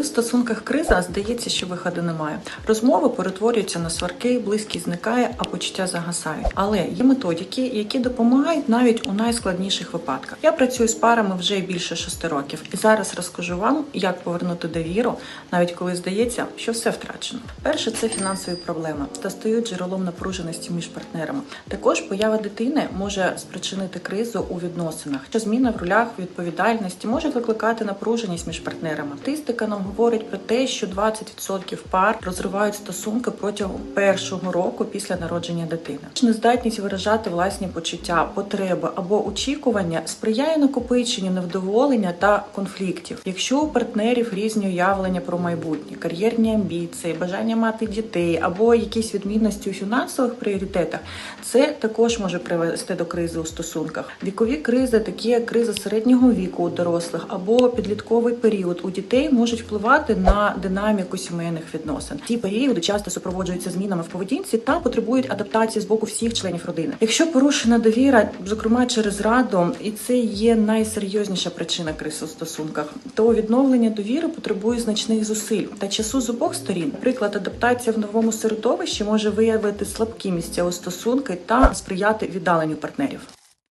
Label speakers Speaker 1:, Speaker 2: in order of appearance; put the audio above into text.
Speaker 1: В стосунках криза здається, що виходу немає. Розмови перетворюються на сварки, близькість зникає, а почуття загасають. Але є методики, які допомагають навіть у найскладніших випадках. Я працюю з парами вже більше шести років, і зараз розкажу вам, як повернути довіру, навіть коли здається, що все втрачено. Перше це фінансові проблеми та стають джерелом напруженості між партнерами. Також поява дитини може спричинити кризу у відносинах. Що зміна в ролях відповідальності може викликати напруженість між партнерами. Статистика нам говорить про те, що 20% пар розривають стосунки протягом першого року після народження дитини. Нездатність виражати власні почуття, потреби або очікування сприяє накопиченню невдоволення та конфліктів. Якщо у партнерів різні уявлення про майбутнє, кар'єрні амбіції, бажання мати дітей або якісь відмінності у фінансових пріоритетах, це також може привести до кризи у стосунках. Вікові кризи, такі як криза середнього віку у дорослих або підлітковий період у дітей, можуть впливати на динаміку сімейних відносин. Ці періоди часто супроводжуються змінами в поведінці та потребують адаптації з боку всіх членів родини. Якщо порушена довіра, зокрема через раду, і це є найсерйозніша причина кризи у стосунках, то відновлення довіри потребує значних зусиль та часу з обох сторін. Наприклад, адаптація в новому середовищі може виявити слабкі місця у стосунки та сприяти віддаленню партнерів.